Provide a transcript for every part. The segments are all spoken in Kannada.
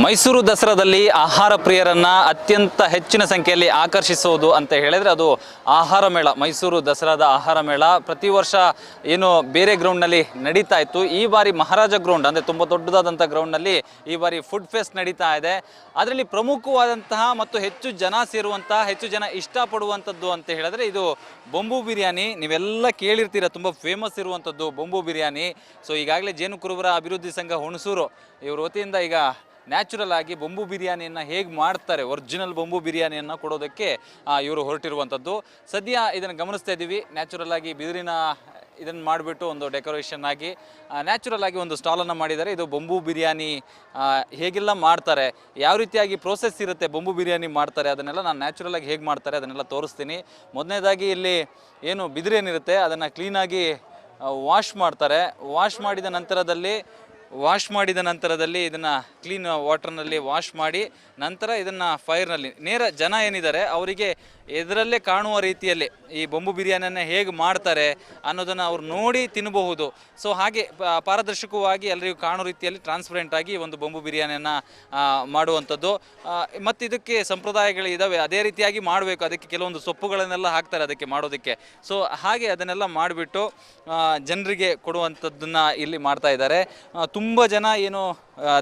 ಮೈಸೂರು ದಸರಾದಲ್ಲಿ ಆಹಾರ ಪ್ರಿಯರನ್ನ ಅತ್ಯಂತ ಹೆಚ್ಚಿನ ಸಂಖ್ಯೆಯಲ್ಲಿ ಆಕರ್ಷಿಸೋದು ಅಂತ ಹೇಳಿದ್ರೆ ಅದು ಆಹಾರ ಮೇಳ, ಮೈಸೂರು ದಸರಾದ ಆಹಾರ ಮೇಳ. ಪ್ರತಿ ವರ್ಷ ಏನು ಬೇರೆ ಗ್ರೌಂಡ್ನಲ್ಲಿ ನಡೀತಾ ಇತ್ತು. ಈ ಬಾರಿ ಮಹಾರಾಜ ಗ್ರೌಂಡ್, ಅಂದರೆ ತುಂಬ ದೊಡ್ಡದಾದಂಥ ಗ್ರೌಂಡ್ನಲ್ಲಿ ಈ ಬಾರಿ ಫುಡ್ ಫೆಸ್ಟ್ ನಡೀತಾ ಇದೆ. ಅದರಲ್ಲಿ ಪ್ರಮುಖವಾದಂತಹ ಮತ್ತು ಹೆಚ್ಚು ಜನ ಸೇರುವಂತಹ, ಹೆಚ್ಚು ಜನ ಇಷ್ಟಪಡುವಂಥದ್ದು ಅಂತ ಹೇಳಿದ್ರೆ ಇದು ಬೊಂಬು ಬಿರಿಯಾನಿ. ನೀವೆಲ್ಲ ಕೇಳಿರ್ತೀರ, ತುಂಬ ಫೇಮಸ್ ಇರುವಂಥದ್ದು ಬೊಂಬು ಬಿರಿಯಾನಿ. ಸೊ ಈಗಾಗಲೇ ಜೇನು ಕುರುಬರ ಅಭಿವೃದ್ಧಿ ಸಂಘ ಹುಣಸೂರು, ಇವ್ರ ವತಿಯಿಂದ ಈಗ ನ್ಯಾಚುರಲ್ ಆಗಿ ಬೊಂಬು ಬಿರಿಯಾನಿಯನ್ನು ಹೇಗೆ ಮಾಡ್ತಾರೆ, ಒರಿಜಿನಲ್ ಬೊಂಬು ಬಿರಿಯಾನಿಯನ್ನು ಕೊಡೋದಕ್ಕೆ ಇವರು ಹೊರಟಿರುವಂಥದ್ದು. ಸದ್ಯ ಇದನ್ನು ಗಮನಿಸ್ತಾ ಇದ್ದೀವಿ ನ್ಯಾಚುರಲ್ ಆಗಿ ಬಿದಿರಿನ ಇದನ್ನು ಮಾಡಿಬಿಟ್ಟು ಒಂದು ಡೆಕೋರೇಷನ್ ಆಗಿ ನ್ಯಾಚುರಲ್ ಆಗಿ ಒಂದು ಸ್ಟಾಲನ್ನು ಮಾಡಿದ್ದಾರೆ. ಇದು ಬೊಂಬು ಬಿರಿಯಾನಿ ಹೇಗೆಲ್ಲ ಮಾಡ್ತಾರೆ, ಯಾವ ರೀತಿಯಾಗಿ ಪ್ರೋಸೆಸ್ ಇರುತ್ತೆ ಬೊಂಬು ಬಿರಿಯಾನಿ ಮಾಡ್ತಾರೆ, ಅದನ್ನೆಲ್ಲ ನಾನು ನ್ಯಾಚುರಲ್ ಆಗಿ ಹೇಗೆ ಮಾಡ್ತಾರೆ ಅದನ್ನೆಲ್ಲ ತೋರಿಸ್ತೀನಿ. ಮೊದಲನೇದಾಗಿ ಇಲ್ಲಿ ಏನು ಬಿದಿರೇನಿರುತ್ತೆ, ಅದನ್ನು ಕ್ಲೀನಾಗಿ ವಾಶ್ ಮಾಡ್ತಾರೆ. ವಾಶ್ ಮಾಡಿದ ನಂತರದಲ್ಲಿ ವಾಶ್ ಮಾಡಿದ ನಂತರದಲ್ಲಿ ಇದನ್ನು ಕ್ಲೀನ್ ವಾಟರ್ನಲ್ಲಿ ವಾಶ್ ಮಾಡಿ ನಂತರ ಇದನ್ನು ಫೈರ್ನಲ್ಲಿ ನೇರ ಜನ ಏನಿದ್ದಾರೆ, ಅವರಿಗೆ ಎದರಲ್ಲೇ ಕಾಣುವ ರೀತಿಯಲ್ಲಿ ಈ ಬೊಂಬು ಬಿರಿಯಾನಿಯನ್ನು ಹೇಗೆ ಮಾಡ್ತಾರೆ ಅನ್ನೋದನ್ನು ಅವ್ರು ನೋಡಿ ತಿನ್ನಬಹುದು ಸೊ ಹಾಗೆ ಪಾರದರ್ಶಕವಾಗಿ ಎಲ್ಲರಿಗೂ ಕಾಣೋ ರೀತಿಯಲ್ಲಿ ಟ್ರಾನ್ಸ್ಪರೆಂಟ್ ಆಗಿ ಒಂದು ಬೊಂಬು ಬಿರಿಯಾನಿಯನ್ನು ಮಾಡುವಂಥದ್ದು. ಮತ್ತು ಇದಕ್ಕೆ ಸಂಪ್ರದಾಯಗಳು ಇದ್ದಾವೆ ಅದೇ ರೀತಿಯಾಗಿ ಮಾಡಬೇಕು. ಅದಕ್ಕೆ ಕೆಲವೊಂದು ಸೊಪ್ಪುಗಳನ್ನೆಲ್ಲ ಹಾಕ್ತಾರೆ ಅದಕ್ಕೆ ಮಾಡೋದಕ್ಕೆ. ಸೊ ಹಾಗೆ ಅದನ್ನೆಲ್ಲ ಮಾಡಿಬಿಟ್ಟು ಜನರಿಗೆ ಕೊಡುವಂಥದ್ದನ್ನು ಇಲ್ಲಿ ಮಾಡ್ತಾ ಇದ್ದಾರೆ. ಜನ ಏನು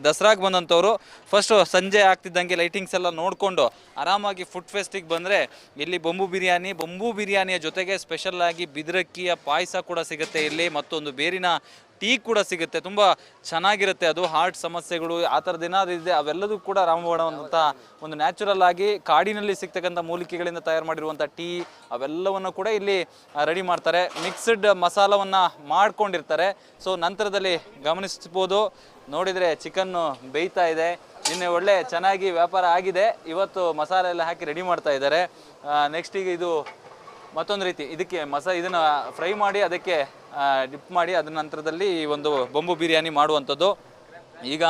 ದಸರಾಗೆ ಬಂದಂಥವ್ರು ಫಸ್ಟು ಸಂಜೆ ಆಗ್ತಿದ್ದಂಗೆ ಲೈಟಿಂಗ್ಸ್ ಎಲ್ಲ ನೋಡಿಕೊಂಡು ಆರಾಮಾಗಿ ಫುಡ್ ಫೆಸ್ಟಿಗೆ ಬಂದರೆ ಇಲ್ಲಿ ಬೊಂಬು ಬಿರಿಯಾನಿ, ಬೊಂಬು ಬಿರಿಯಾನಿಯ ಜೊತೆಗೆ ಸ್ಪೆಷಲ್ ಆಗಿ ಬಿದಿರಕ್ಕಿಯ ಪಾಯಸ ಕೂಡ ಸಿಗುತ್ತೆ ಇಲ್ಲಿ ಮತ್ತೊಂದು ಬೇರಿನ ಟೀ ಕೂಡ ಸಿಗುತ್ತೆ. ತುಂಬ ಚೆನ್ನಾಗಿರುತ್ತೆ ಅದು ಹಾರ್ಟ್ ಸಮಸ್ಯೆಗಳು, ಆ ಥರದ್ದು ಇದೆ ಅವೆಲ್ಲದೂ ಕೂಡ ರಾಮಬಾಣವಂಥ ಒಂದು ನ್ಯಾಚುರಲ್ ಆಗಿ ಕಾಡಿನಲ್ಲಿ ಸಿಗ್ತಕ್ಕಂಥ ಮೂಲಿಕೆಗಳಿಂದ ತಯಾರು ಮಾಡಿರುವಂಥ ಟೀ ಅವೆಲ್ಲವನ್ನು ಕೂಡ ಇಲ್ಲಿ ರೆಡಿ ಮಾಡ್ತಾರೆ. ಮಿಕ್ಸ್ಡ್ ಮಸಾಲವನ್ನು ಮಾಡ್ಕೊಂಡಿರ್ತಾರೆ. ಸೊ ನಂತರದಲ್ಲಿ ಗಮನಿಸ್ಬೋದು. ನೋಡಿದರೆ ಚಿಕನ್ನು ಬೇಯ್ತಾ ಇದೆ. ನಿನ್ನೆ ಒಳ್ಳೆ ಚೆನ್ನಾಗಿ ವ್ಯಾಪಾರ ಆಗಿದೆ. ಇವತ್ತು ಮಸಾಲೆ ಎಲ್ಲ ಹಾಕಿ ರೆಡಿ ಮಾಡ್ತಾ ಇದ್ದಾರೆ. ನೆಕ್ಸ್ಟ್ ಈಗ ಇದು ಮತ್ತೊಂದು ರೀತಿ, ಇದಕ್ಕೆ ಮಸ, ಇದನ್ನ ಫ್ರೈ ಮಾಡಿ, ಅದಕ್ಕೆ ಡಿಪ್ ಮಾಡಿ ಅದ ನಂತರದಲ್ಲಿ ಒಂದು ಬೊಂಬು ಬಿರಿಯಾನಿ ಮಾಡುವಂಥದ್ದು. ಈಗ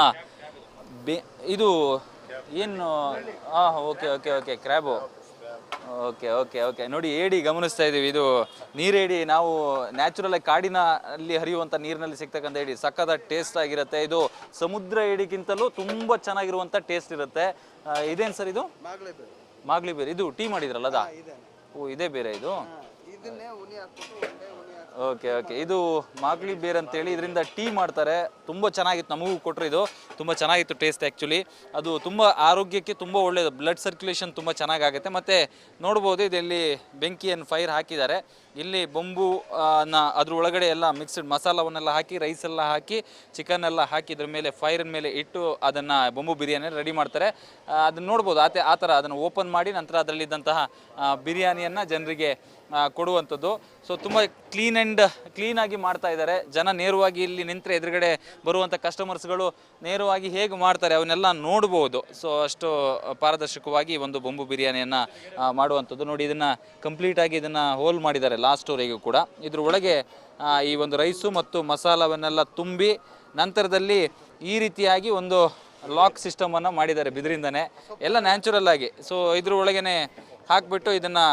ಬೆ, ಇದು ಏನು ಹಾಂ okay okay okay, crab. Okay okay okay. ನೋಡಿ ಏಡಿ ಗಮನಿಸ್ತಾ ಇದ್ದೀವಿ ಇದು ನೀರೇಡಿ ನಾವು ನ್ಯಾಚುರಲ್ ಆಗಿ ಕಾಡಿನ ಅಲ್ಲಿ ಹರಿಯುವಂಥ ನೀರಿನಲ್ಲಿ ಸಿಗ್ತಕ್ಕಂಥ ಏಡಿ. ಸಕ್ಕದ ಟೇಸ್ಟ್ ಆಗಿರುತ್ತೆ. ಇದು ಸಮುದ್ರ ಏಡಿಗಿಂತಲೂ ತುಂಬ ಚೆನ್ನಾಗಿರುವಂಥ ಟೇಸ್ಟ್ ಇರುತ್ತೆ. ಇದೇನು ಸರ್ ಇದು? ಮಾಗ್ಲಿ ಬೇರೆ ಇದು ಟೀ ಮಾಡಿದ್ರಲ್ಲ ಅದಾ? ಓ ಇದೇ ಬೇರೆ ಇದು? Okay okay. ಇದು ಮಾಗ್ಲಿ ಬೇರ್ ಅಂತೇಳಿ ಇದರಿಂದ ಟೀ ಮಾಡ್ತಾರೆ. ತುಂಬ ಚೆನ್ನಾಗಿತ್ತು, ನಮಗೂ ಕೊಟ್ಟರು ಇದು. ತುಂಬ ಚೆನ್ನಾಗಿತ್ತು ಟೇಸ್ಟ್ ಆ್ಯಕ್ಚುಲಿ ಅದು ತುಂಬ ಆರೋಗ್ಯಕ್ಕೆ ತುಂಬ ಒಳ್ಳೆಯದು ಬ್ಲಡ್ ಸರ್ಕ್ಯುಲೇಷನ್ ತುಂಬ ಚೆನ್ನಾಗಾಗುತ್ತೆ. ಮತ್ತು ನೋಡ್ಬೋದು ಇದರಲ್ಲಿ ಬೆಂಕಿಯನ್ನು ಫೈರ್ ಹಾಕಿದ್ದಾರೆ. ಇಲ್ಲಿ ಬೊಂಬು ನ, ಅದ್ರ ಒಳಗಡೆ ಎಲ್ಲ ಮಿಕ್ಸ್ಡ್ ಮಸಾಲವನ್ನೆಲ್ಲ ಹಾಕಿ ರೈಸ್ ಎಲ್ಲ ಹಾಕಿ ಚಿಕನ್ ಎಲ್ಲ ಹಾಕಿ, ಇದ್ರ ಮೇಲೆ ಫೈರಿನ ಮೇಲೆ ಇಟ್ಟು ಅದನ್ನು ಬೊಂಬು ಬಿರಿಯಾನಿ ರೆಡಿ ಮಾಡ್ತಾರೆ. ಅದನ್ನು ನೋಡ್ಬೋದು. ಆತೆ, ಆ ಥರ ಅದನ್ನು ಓಪನ್ ಮಾಡಿ ನಂತರ ಅದರಲ್ಲಿದ್ದಂತಹ ಬಿರಿಯಾನಿಯನ್ನು ಜನರಿಗೆ ಕೊಡುವಂಥದ್ದು. ಸೊ ತುಂಬ ಕ್ಲೀನ್ ಆ್ಯಂಡ್ ಕ್ಲೀನಾಗಿ ಮಾಡ್ತಾ ಇದ್ದಾರೆ. ಜನ ನೇರವಾಗಿ ಇಲ್ಲಿ ನಿಂತರೆ ಎದುರುಗಡೆ ಬರುವಂಥ ಕಸ್ಟಮರ್ಸ್ಗಳು ನೇರವಾಗಿ ಹೇಗೆ ಮಾಡ್ತಾರೆ ಅವನ್ನೆಲ್ಲ ನೋಡ್ಬೋದು. ಸೊ ಅಷ್ಟು ಪಾರದರ್ಶಕವಾಗಿ ಒಂದು ಬೊಂಬು ಬಿರಿಯಾನಿಯನ್ನು ಮಾಡುವಂಥದ್ದು. ನೋಡಿ, ಇದನ್ನು ಕಂಪ್ಲೀಟಾಗಿ ಇದನ್ನು ಹೋಲ್ ಮಾಡಿದ್ದಾರೆ ಲಾಸ್ಟ್ವರೆಗೂ ಕೂಡ. ಇದ್ರ ಒಳಗೆ ಈ ಒಂದು ರೈಸು ಮತ್ತು ಮಸಾಲವನ್ನೆಲ್ಲ ತುಂಬಿ ನಂತರದಲ್ಲಿ ಈ ರೀತಿಯಾಗಿ ಒಂದು ಲಾಕ್ ಸಿಸ್ಟಮನ್ನು ಮಾಡಿದ್ದಾರೆ ಬಿದಿರಿಂದನೇ. ಎಲ್ಲ ನ್ಯಾಚುರಲ್ ಆಗಿ. ಸೊ ಇದ್ರ ಒಳಗೇ ಹಾಕಿಬಿಟ್ಟು ಇದನ್ನು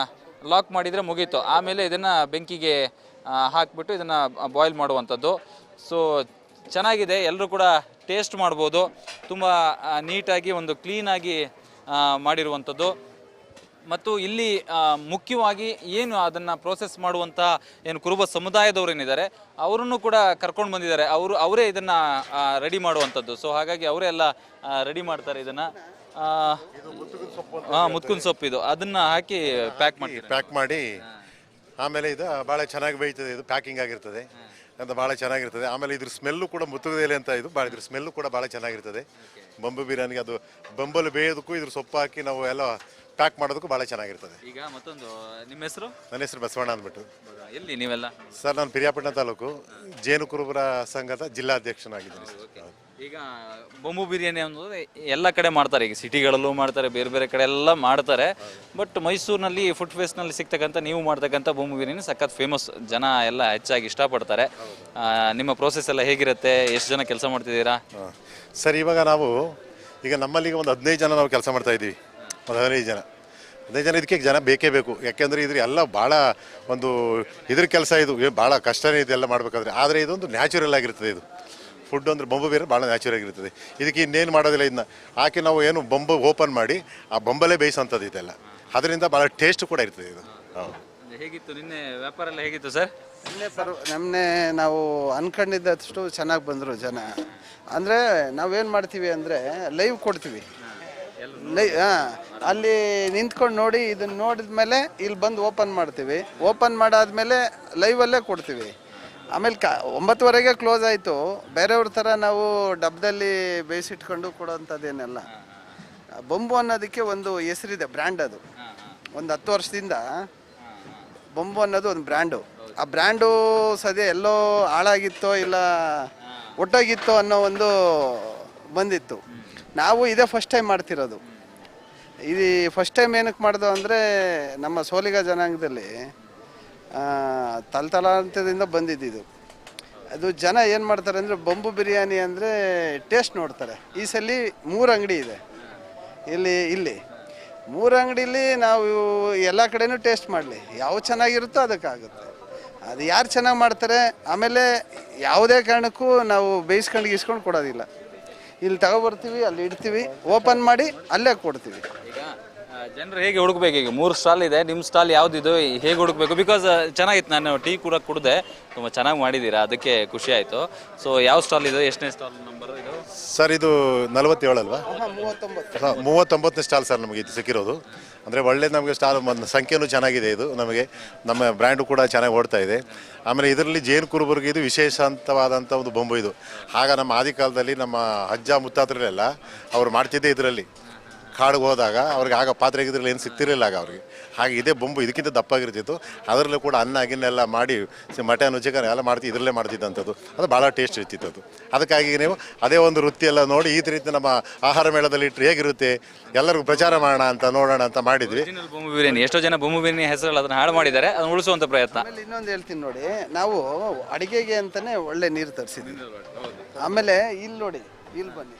ಲಾಕ್ ಮಾಡಿದರೆ ಮುಗೀತು. ಆಮೇಲೆ ಇದನ್ನು ಬೆಂಕಿಗೆ ಹಾಕಿಬಿಟ್ಟು ಇದನ್ನು ಬಾಯ್ಲ್ ಮಾಡುವಂಥದ್ದು. ಸೊ ಚೆನ್ನಾಗಿದೆ. ಎಲ್ಲರೂ ಕೂಡ ಟೇಸ್ಟ್ ಮಾಡ್ಬೋದು. ತುಂಬ ನೀಟಾಗಿ ಒಂದು ಕ್ಲೀನಾಗಿ ಮಾಡಿರುವಂಥದ್ದು. ಮತ್ತು ಇಲ್ಲಿ ಮುಖ್ಯವಾಗಿ ಏನು ಅದನ್ನು ಪ್ರೋಸೆಸ್ ಮಾಡುವಂಥ ಏನು ಕುರುಬ ಸಮುದಾಯದವ್ರು ಏನಿದ್ದಾರೆ, ಅವರನ್ನು ಕೂಡ ಕರ್ಕೊಂಡು ಬಂದಿದ್ದಾರೆ. ಅವರು, ಅವರೇ ಇದನ್ನು ರೆಡಿ ಮಾಡುವಂಥದ್ದು. ಸೊ ಹಾಗಾಗಿ ಅವರೇ ಎಲ್ಲ ರೆಡಿ ಮಾಡ್ತಾರೆ ಇದನ್ನು. ಹಾಂ ಮುತ್ಕುನ್ ಸೊಪ್ಪು ಇದು. ಅದನ್ನ ಹಾಕಿ ಪ್ಯಾಕ್ ಮಾಡಿ ಪ್ಯಾಕ್ ಮಾಡಿ ಆಮೇಲೆ ಇದು ಭಾಳ ಚೆನ್ನಾಗಿ ಬೇಯ್ತದೆ ಇದು ಪ್ಯಾಕಿಂಗ್ ಆಗಿರ್ತದೆ. ಅಂತ ಭಾಳ ಚೆನ್ನಾಗಿರ್ತದೆ. ಆಮೇಲೆ ಇದ್ರ ಸ್ಮೆಲ್ಲು ಕೂಡ ಮುತ್ತುಗದೆಲೆ ಅಂತ ಇದು ಭಾಳ ಇದ್ರ ಸ್ಮೆಲ್ಲು ಕೂಡ ಭಾಳ ಚೆನ್ನಾಗಿರ್ತದೆ. ಬೊಂಬು ಬಿರಿಯಾನಿಗೆ ಅದು ಬೊಂಬಲು ಬೇಯೋದಕ್ಕೂ ಇದ್ರ ಸೊಪ್ಪು ಹಾಕಿ ನಾವು ಎಲ್ಲ ಪ್ಯಾಕ್ ಮಾಡೋದಕ್ಕೂ ಭಾಳ ಚೆನ್ನಾಗಿರ್ತದೆ. ಈಗ ಮತ್ತೊಂದು ನಿಮ್ಮ ಹೆಸರು? ನನ್ನ ಹೆಸರು ಬಸವಣ್ಣ ಅಂದ್ಬಿಟ್ಟು. ಎಲ್ಲಿ ನೀವೆಲ್ಲ? ಸರ್ ನಾನು ಪಿರಿಯಾಪಟ್ಟಣ ತಾಲೂಕು ಜೇನು ಕುರುಬರ ಸಂಘದ ಜಿಲ್ಲಾಧ್ಯಕ್ಷನಾಗಿದ್ದೀನಿ ಸರ್. ಈಗ ಬೊಂಬು ಬಿರಿಯಾನಿ ಅನ್ನೋದು ಎಲ್ಲ ಕಡೆ ಮಾಡ್ತಾರೆ. ಈಗ ಸಿಟಿಗಳಲ್ಲೂ ಮಾಡ್ತಾರೆ, ಬೇರೆ ಬೇರೆ ಕಡೆ ಎಲ್ಲ ಮಾಡ್ತಾರೆ. ಬಟ್ ಮೈಸೂರಿನಲ್ಲಿ ಫುಡ್ ಫೇಸ್ನಲ್ಲಿ ಸಿಗ್ತಕ್ಕಂಥ, ನೀವು ಮಾಡ್ತಕ್ಕಂಥ ಬೊಂಬು ಬಿರಿಯಾನಿ ಸಖತ್ ಫೇಮಸ್ ಜನ ಎಲ್ಲ ಹೆಚ್ಚಾಗಿ ಇಷ್ಟಪಡ್ತಾರೆ. ನಿಮ್ಮ ಪ್ರೋಸೆಸ್ ಎಲ್ಲ ಹೇಗಿರುತ್ತೆ? ಎಷ್ಟು ಜನ ಕೆಲಸ ಮಾಡ್ತಿದ್ದೀರಾ? ಸರ್, ಇವಾಗ ನಾವು, ಈಗ ನಮ್ಮಲ್ಲಿ ಒಂದು ಹದಿನೈದು ಜನ ನಾವು ಕೆಲಸ ಮಾಡ್ತಾ ಇದ್ದೀವಿ. ಒಂದು ಹದಿನೈದು ಜನ. ಹದಿನೈದು ಜನ ಇದಕ್ಕೆ ಜನ ಬೇಕೇ ಬೇಕು. ಯಾಕೆಂದರೆ ಇದ್ರ ಎಲ್ಲ ಭಾಳ ಒಂದು ಇದ್ರ ಕೆಲಸ ಇದು. ಭಾಳ ಕಷ್ಟನೇ ಇದೆಲ್ಲ ಮಾಡಬೇಕಾದ್ರೆ. ಆದರೆ ಇದೊಂದು ನ್ಯಾಚುರಲ್ ಆಗಿರ್ತದೆ ಇದು. ಫುಡ್ ಅಂದರೆ ಬೊಂಬು ಬೇರೆ ಭಾಳ ನ್ಯಾಚುರಲ್ ಆಗಿರ್ತದೆ. ಇದಕ್ಕೆ ಇನ್ನೇನು ಮಾಡೋದಿಲ್ಲ ಇದನ್ನ ಹಾಕಿ ನಾವು ಏನು ಬೊಂಬು ಓಪನ್ ಮಾಡಿ ಆ ಬೊಂಬಲೇ ಬೇಯಿಸೋಂಥದ್ದು ಇದೆಲ್ಲ. ಅದರಿಂದ ಭಾಳ ಟೇಸ್ಟ್ ಕೂಡ ಇರ್ತದೆ ಇದು. ಹೌದು. ಹೇಗಿತ್ತು ನಿನ್ನೆ ವ್ಯಾಪಾರ ಎಲ್ಲ ಹೇಗಿತ್ತು ಸರ್? ನಿನ್ನೆ ಪರ್ ನಮ್ಮನೆ ನಾವು ಅನ್ಕೊಂಡಿದ್ದಷ್ಟು ಚೆನ್ನಾಗಿ ಬಂದರು ಜನ. ಅಂದರೆ ನಾವೇನು ಮಾಡ್ತೀವಿ ಅಂದರೆ ಲೈವ್ ಕೊಡ್ತೀವಿ. ಲೈ ಹಾಂ ಅಲ್ಲಿ ನಿಂತ್ಕೊಂಡು ನೋಡಿ ಇದನ್ನ ನೋಡಿದ ಮೇಲೆ ಇಲ್ಲಿ ಬಂದು ಓಪನ್ ಮಾಡ್ತೀವಿ. ಓಪನ್ ಮಾಡಾದ್ಮೇಲೆ ಲೈವಲ್ಲೇ ಕೊಡ್ತೀವಿ. ಆಮೇಲೆ ಕ, ಒಂಬತ್ತುವರೆಗೆ ಕ್ಲೋಸ್ ಆಯಿತು. ಬೇರೆಯವ್ರ ಥರ ನಾವು ಡಬ್ಬದಲ್ಲಿ ಬೇಯಿಸಿಟ್ಕೊಂಡು ಕೊಡೋಂಥದ್ದೇನಲ್ಲ. ಬೊಂಬು ಅನ್ನೋದಕ್ಕೆ ಒಂದು ಹೆಸರಿದೆ ಬ್ರ್ಯಾಂಡ್ ಅದು. ಒಂದು ಹತ್ತು ವರ್ಷದಿಂದ ಬೊಂಬು ಅನ್ನೋದು ಒಂದು ಬ್ರ್ಯಾಂಡು ಆ ಬ್ರ್ಯಾಂಡು ಸದ್ಯ ಎಲ್ಲೋ ಹಾಳಾಗಿತ್ತೋ ಇಲ್ಲ ಒಟ್ಟೋಗಿತ್ತೋ ಅನ್ನೋ ಒಂದು ಬಂದಿತ್ತು. ನಾವು ಇದೇ ಫಸ್ಟ್ ಟೈಮ್ ಮಾಡ್ತಿರೋದು. ಇದು ಫಸ್ಟ್ ಟೈಮ್ ಏನಕ್ಕೆ ಮಾಡ್ದು ಅಂದರೆ ನಮ್ಮ ಸೋಲಿಗ ಜನಾಂಗದಲ್ಲಿ ಬಂದಿದ್ದು ಬಂದಿದ್ದಿದ್ದು ಅದು ಜನ ಏನು ಮಾಡ್ತಾರೆ ಅಂದರೆ ಬೊಂಬು ಬಿರಿಯಾನಿ ಅಂದರೆ ಟೇಸ್ಟ್ ನೋಡ್ತಾರೆ. ಈ ಸಲ ಮೂರು ಅಂಗಡಿ ಇದೆ. ಇಲ್ಲಿ ಇಲ್ಲಿ. ಮೂರು ಅಂಗಡಿಲಿ ನಾವು ಎಲ್ಲ ಕಡೆನೂ ಟೇಸ್ಟ್ ಮಾಡಲಿ. ಯಾವ ಚೆನ್ನಾಗಿರುತ್ತೋ ಅದಕ್ಕಾಗುತ್ತೆ. ಅದು ಯಾರು ಚೆನ್ನಾಗಿ ಮಾಡ್ತಾರೆ, ಆಮೇಲೆ ಯಾವುದೇ ಕಾರಣಕ್ಕೂ ನಾವು ಬೇಯಿಸ್ಕೊಂಡು ಗೀಸ್ಕೊಂಡು ಕೊಡೋದಿಲ್ಲ. ಇಲ್ಲಿ ತಗೊಬರ್ತೀವಿ, ಅಲ್ಲಿ ಇಡ್ತೀವಿ, ಓಪನ್ ಮಾಡಿ ಅಲ್ಲೇ ಕೊಡ್ತೀವಿ. ಜನರು ಹೇಗೆ ಹುಡುಕ್ಬೇಕು ಈಗ? ಮೂರು ಸ್ಟಾಲ್ ಇದೆ ನಿಮ್ಮ ಸ್ಟಾಲ್ ಯಾವ್ದಿದು ಹೇಗೆ ಹುಡುಕ್ಬೇಕು? ಬಿಕಾಸ್ ಚೆನ್ನಾಗಿತ್ತು. ನಾನು ಟೀ ಕೂಡ ಕುಡಿದೆ. ತುಂಬ ಚೆನ್ನಾಗಿ ಮಾಡಿದ್ದೀರಾ? ಅದಕ್ಕೆ ಖುಷಿ ಆಯಿತು. ಸೊ ಯಾವ ಸ್ಟಾಲ್ ಇದು? ಎಷ್ಟನೇ ಸ್ಟಾಲ್ ನಂಬರ್ ಇದು? ಸರ್ ಇದು ನಲವತ್ತೇಳು ಅಲ್ವಾ ಮೂವತ್ತೊಂಬತ್ತನೇ ಸ್ಟಾಲ್ ಸರ್ ನಮಗೆ ಇದು ಸಿಕ್ಕಿರೋದು. ಅಂದರೆ ಒಳ್ಳೆ ನಮಗೆ ಸ್ಟಾಲ್ ಸಂಖ್ಯೆನೂ ಚೆನ್ನಾಗಿದೆ ಇದು ನಮಗೆ. ನಮ್ಮ ಬ್ರ್ಯಾಂಡು ಕೂಡ ಚೆನ್ನಾಗಿ ಓಡ್ತಾ ಇದೆ. ಆಮೇಲೆ ಇದರಲ್ಲಿ ಜೇನು ಕುರುಬರಿಗೆ ಇದು ವಿಶೇಷಾಂತವಾದಂಥ ಒಂದು ಬೊಂಬು ಇದು. ಆಗ ನಮ್ಮ ಆದಿಕಾಲದಲ್ಲಿ ನಮ್ಮ ಅಜ್ಜ ಮುತ್ತಾತರಲ್ಲೆಲ್ಲ ಅವರು ಮಾಡ್ತಿದ್ದೆ ಇದರಲ್ಲಿ. ಕಾಡಿಗೆ ಹೋದಾಗ ಅವ್ರಿಗೆ ಆಗ ಪಾತ್ರೆ ಆಗಿದ್ರಲ್ಲಿ ಏನು ಸಿಗ್ತಿರಲಿಲ್ಲ ಆಗ ಅವ್ರಿಗೆ. ಹಾಗೆ ಇದೇ ಬೊಂಬು ಇದಕ್ಕಿಂತ ದಪ್ಪಾಗಿರ್ತಿತ್ತು. ಅದರಲ್ಲೂ ಕೂಡ ಅನ್ನ ಗಿನ್ನೆಲ್ಲ ಮಾಡಿ ಮಟನ್ ಚಿಕನ್ ಎಲ್ಲ ಮಾಡ್ತಿ ಇದರಲ್ಲೇ ಮಾಡ್ತಿದ್ದಂಥದ್ದು. ಅದು ಭಾಳ ಟೇಸ್ಟ್ ಇರ್ತಿತ್ತು ಅದು ಅದಕ್ಕಾಗಿ ನೀವು ಅದೇ ಒಂದು ವೃತ್ತಿಯೆಲ್ಲ ನೋಡಿ ಈ ರೀತಿ ನಮ್ಮ ಆಹಾರ ಮೇಳದಲ್ಲಿ ಇಟ್ಟರೆ ಹೇಗಿರುತ್ತೆ ಎಲ್ಲರಿಗೂ ಪ್ರಚಾರ ಮಾಡೋಣ ಅಂತ ನೋಡೋಣ ಅಂತ ಮಾಡಿದ್ವಿ. ಬೊಂಬು ಬಿರಿಯಾನಿ. ಎಷ್ಟೋ ಜನ ಬೊಂಬು ಬಿರಿಯಾನಿ ಹೆಸರಲ್ಲಿ ಅದನ್ನು ಹಾಳು ಮಾಡಿದ್ದಾರೆ ಅದನ್ನು ಉಳಿಸುವಂಥ ಪ್ರಯತ್ನ. ಆಮೇಲೆ ಇನ್ನೊಂದು ಹೇಳ್ತೀನಿ ನೋಡಿ ನಾವು ಅಡಿಗೆಗೆ ಅಂತಲೇ ಒಳ್ಳೆ ನೀರು ತರಿಸಿದ್ವಿ ಆಮೇಲೆ ಇಲ್ಲಿ ನೋಡಿ ಇಲ್ಲಿ ಬನ್ನಿ.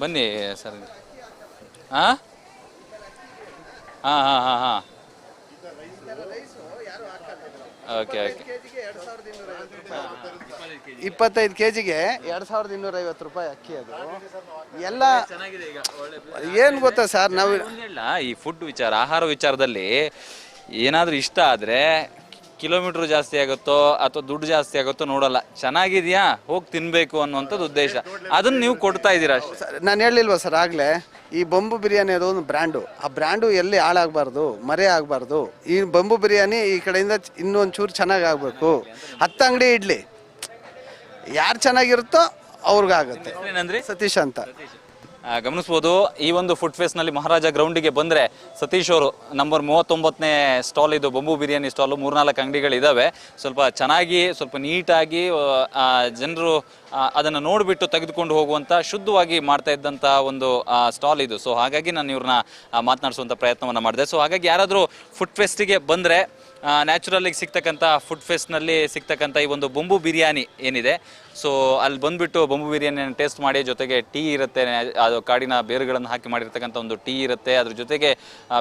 ಬನ್ನಿ ಸರ್. ಹಾಂ? ಹಾಂ ಹಾಂ ಹಾಂ ಹಾಂ. Okay okay. ಇಪ್ಪತ್ತೈದು ಕೆ ಜಿಗೆ ಎರಡು ಸಾವಿರದ ಇನ್ನೂರ ಐವತ್ತು ರೂಪಾಯಿ ಅಕ್ಕಿ ಅದು. ಎಲ್ಲ ಚೆನ್ನಾಗಿದೆ ಈಗ ಏನು ಗೊತ್ತಾ ಸರ್ ನಾವು ಈ ಫುಡ್ ವಿಚಾರ ಆಹಾರ ವಿಚಾರದಲ್ಲಿ ಏನಾದರೂ ಇಷ್ಟ ಆದರೆ ಕಿಲೋಮೀಟ್ರ್ ಜಾಸ್ತಿ ಆಗುತ್ತೋ ಅಥವಾ ದುಡ್ಡು ಜಾಸ್ತಿ ಆಗುತ್ತೋ ನೋಡಲ್ಲ. ಚೆನ್ನಾಗಿದೆಯಾ? ಹೋಗಿ ತಿನ್ಬೇಕು ಅನ್ನುವಂಥದ್ದು ಉದ್ದೇಶ. ಅದನ್ನ ನೀವು ಕೊಡ್ತಾ ಇದ್ದೀರಾ ಅಷ್ಟೇ. ನಾನು ಹೇಳಿಲ್ವಾ ಸರ್ ಆಗಲೇ ಈ ಬೊಂಬು ಬಿರಿಯಾನಿ ಅದು ಒಂದು ಬ್ರ್ಯಾಂಡು. ಆ ಬ್ರ್ಯಾಂಡು ಎಲ್ಲಿ ಹಾಳಾಗಬಾರ್ದು ಮರೆ ಆಗಬಾರ್ದು. ಈ ಬೊಂಬು ಬಿರಿಯಾನಿ ಈ ಕಡೆಯಿಂದ ಚ- ಇನ್ನೊಂದು ಚೂರು ಚೆನ್ನಾಗಿ ಆಗಬೇಕು. ಹತ್ತು ಅಂಗಡಿ ಇಡ್ಲಿ. ಯಾರು ಚೆನ್ನಾಗಿರುತ್ತೋ ಅವ್ರಿಗಾಗುತ್ತೆ. ಏನಂದ್ರಿ ಸತೀಶ್ ಅಂತ. ಗಮನಿಸ್ಬೋದು, ಈ ಒಂದು ಫುಡ್ ಫೇಸ್ನಲ್ಲಿ ಮಹಾರಾಜ ಗ್ರೌಂಡಿಗೆ ಬಂದರೆ ಸತೀಶ್ ಅವರು ನಂಬರ್ ಮೂವತ್ತೊಂಬತ್ತನೇ ಸ್ಟಾಲ್ ಇದು ಬೊಂಬು ಬಿರಿಯಾನಿ ಸ್ಟಾಲು ಮೂರ್ನಾಲ್ಕು ಅಂಗಡಿಗಳಿದ್ದಾವೆ ಸ್ವಲ್ಪ ಚೆನ್ನಾಗಿ, ಸ್ವಲ್ಪ ನೀಟಾಗಿ ಜನರು ಅದನ್ನು ನೋಡಿಬಿಟ್ಟು ತೆಗೆದುಕೊಂಡು ಹೋಗುವಂಥ ಶುದ್ಧವಾಗಿ ಮಾಡ್ತಾ ಇದ್ದಂಥ ಒಂದು ಸ್ಟಾಲ್ ಇದು. ಸೊ ಹಾಗಾಗಿ ನಾನು ಇವ್ರನ್ನ ಮಾತನಾಡಿಸುವಂಥ ಪ್ರಯತ್ನವನ್ನು ಮಾಡಿದೆ. ಸೊ ಹಾಗಾಗಿ ಯಾರಾದರೂ ಫುಡ್ ಫೆಸ್ಟಿಗೆ ಬಂದರೆ ನ್ಯಾಚುರಲಿಗೆ ಸಿಗ್ತಕ್ಕಂಥ ಫುಡ್ ಫೆಸ್ಟ್ನಲ್ಲಿ ಸಿಗ್ತಕ್ಕಂಥ ಈ ಒಂದು ಬೊಂಬು ಬಿರಿಯಾನಿ ಏನಿದೆ. ಸೊ ಅಲ್ಲಿ ಬಂದುಬಿಟ್ಟು ಬೊಂಬು ಬಿರಿಯಾನಿಯನ್ನು ಟೇಸ್ಟ್ ಮಾಡಿ, ಜೊತೆಗೆ ಟೀ ಇರುತ್ತೆ, ಅದು ಕಾಡಿನ ಬೇರುಗಳನ್ನು ಹಾಕಿ ಮಾಡಿರ್ತಕ್ಕಂಥ ಒಂದು ಟೀ ಇರುತ್ತೆ. ಅದ್ರ ಜೊತೆಗೆ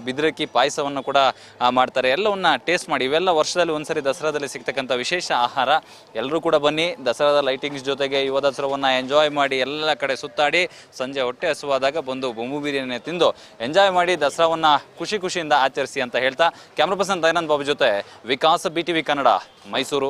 ಬಿದ್ರಕ್ಕಿ ಪಾಯಸವನ್ನು ಕೂಡ ಮಾಡ್ತಾರೆ. ಎಲ್ಲವನ್ನ ಟೇಸ್ಟ್ ಮಾಡಿ. ಇವೆಲ್ಲ ವರ್ಷದಲ್ಲಿ ಒಂದ್ಸರಿ ದಸರಾದಲ್ಲಿ ಸಿಗ್ತಕ್ಕಂಥ ವಿಶೇಷ ಆಹಾರ. ಎಲ್ಲರೂ ಕೂಡ ಬನ್ನಿ. ದಸರಾದ ಲೈಟಿಂಗ್ಸ್ ಜೊತೆಗೆ ಯುವ ದಸರಾವನ್ನು ಎಂಜಾಯ್ ಮಾಡಿ, ಎಲ್ಲ ಕಡೆ ಸುತ್ತಾಡಿ, ಸಂಜೆ ಹೊಟ್ಟೆ ಹಸುವಾದಾಗ ಬಂದು ಬೊಂಬು ಬಿರಿಯಾನಿ ತಿಂದು ಎಂಜಾಯ್ ಮಾಡಿ, ದಸರಾವನ್ನು ಖುಷಿ ಖುಷಿಯಿಂದ ಆಚರಿಸಿ ಅಂತ ಹೇಳ್ತಾ. ಕ್ಯಾಮ್ರಾ ಪರ್ಸನ್ ದಯಾನಂದ್ ಬಾಬು ಜೊತೆ. Vikas B T V Kannada Mysuru.